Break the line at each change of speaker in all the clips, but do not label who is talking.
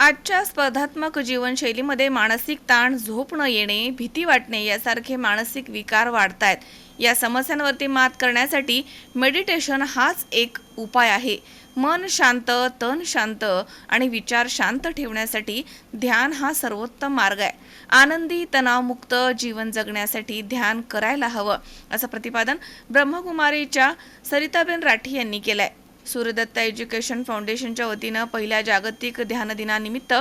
आजच्या स्पर्धात्मक जीवनशैलीमध्ये मानसिक ताण झोप न येणे भीती वाटणे यासारखे मानसिक विकार वाढत आहेत या समस्यांवरती मात करण्यासाठी मेडिटेशन हाच एक उपाय आहे. मन शांत तन शांत आणि विचार शांत ठेवण्यासाठी ध्यान हा सर्वोत्तम मार्ग आहे. आनंदी तणावमुक्त जीवन जगण्यासाठी ध्यान करायला हवं असं प्रतिपादन ब्रह्मकुमारीच्या सरिताबेन राठी यांनी केलं आहे सूर्यदत्ता एज्युकेशन फाउंडेशनच्या वतीनं पहिल्या जागतिक ध्यान दिनानिमित्त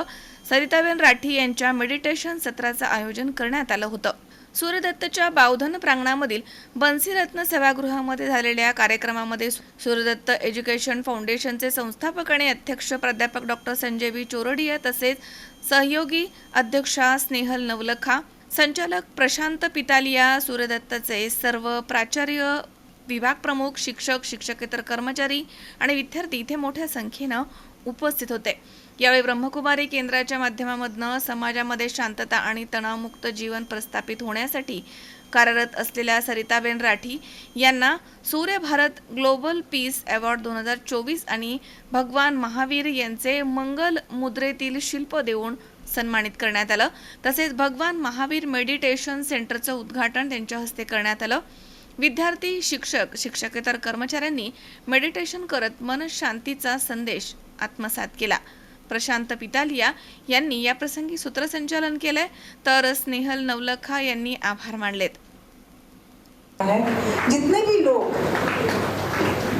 सरिताबेन राठी यांच्या मेडिटेशन सत्राचं आयोजन करण्यात आलं होतं. सूर्यदत्तच्या बावधन प्रांगणामधील बन्सीरत्न सभागृहामध्ये झालेल्या कार्यक्रमामध्ये सूर्यदत्त एज्युकेशन फाउंडेशनचे संस्थापक आणि अध्यक्ष प्राध्यापक डॉक्टर संजय बी चोरडिया तसेच सहयोगी अध्यक्षा स्नेहल नवलखा संचालक प्रशांत पितालिया सूर्यदत्तचे सर्व प्राचार्य विभाग प्रमुख शिक्षक शिक्षकेतर कर्मचारी आणि विद्यार्थी इथे मोठ्या संख्येनं उपस्थित होते. यावेळी ब्रह्मकुमारी केंद्राच्या माध्यमामधनं समाजामध्ये शांतता आणि तणावमुक्त जीवन प्रस्थापित होण्यासाठी कार्यरत असलेल्या सरिताबेन राठी यांना सूर्य भारत ग्लोबल पीस अवॉर्ड दोन हजार चोवीस आणि भगवान महावीर यांचे मंगल मुद्रेतील शिल्प देऊन सन्मानित करण्यात आलं. तसेच भगवान महावीर मेडिटेशन सेंटरचं उद्घाटन त्यांच्या हस्ते करण्यात आलं. विद्यार्थी शिक्षक शिक्षकेतर कर्मचाऱ्यांनी मेडिटेशन करत मन शांतीचा संदेश आत्मसात केला. प्रशांत पितालिया यांनी या प्रसंगी सूत्रसंचालन केलंय तर स्नेहल नवलखा यांनी आभार मानलेत.
जितने भी लोग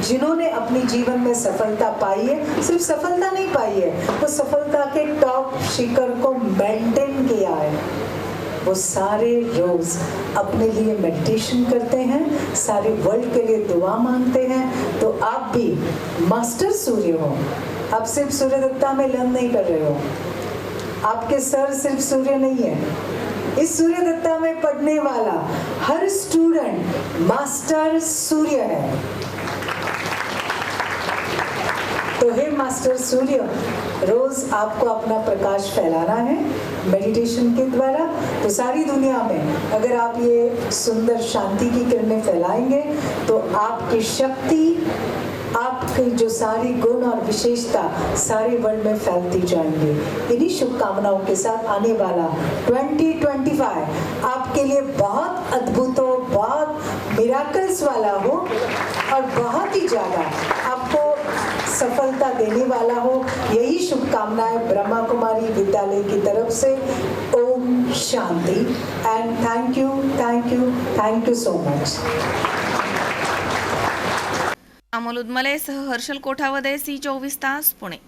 जिन्होंने अपनी जीवन में सफलता पाई है सिर्फ सफलता नहीं पाई है वो सफलता के टॉप शिखर को मेंटेन वो सारे रोज अपने लिए मेडिटेशन करते हैं, सारे वर्ल्ड के लिए दुआ मांगते हैं तो आप भी मास्टर सूर्य हो। आप सिर्फ़ सूर्य दत्ता में लर्न नहीं कर रहे हो। आपके सर सिर्फ़ सूर्य नहीं है। इस सूर्य दत्ता में पढ़ने वाला हर स्टूडेंट मास्टर सूर्य है। मास्टर सूर्य रोज आपको अपना प्रकाश फैलाना है मेडिटेशन के द्वारा। तो सारी दुनिया में अगर आप ये सुंदर शांति की किरणें फैलाएँगे तो आपकी शक्ति, आपकी जो सारी गुण और विशेषता सारे वर्ल्ड में फैलती जाएँगे। इन्हीं शुभकामनाओं के साथ आने वाला 2025 आपके लिए बहुत अद्भुत हो, बहुत मिराकल्स वाला हो और बहुत ही ज़्यादा। सफलता देने वाला हो। यही शुभकामनाएं ब्रह्मा कुमारी विद्यालय की तरफ से। ओम शांति। And thank you thank you thank you so much
Amol Udmale सह हर्षल कोठावदे सी चोवीस तास पुणे.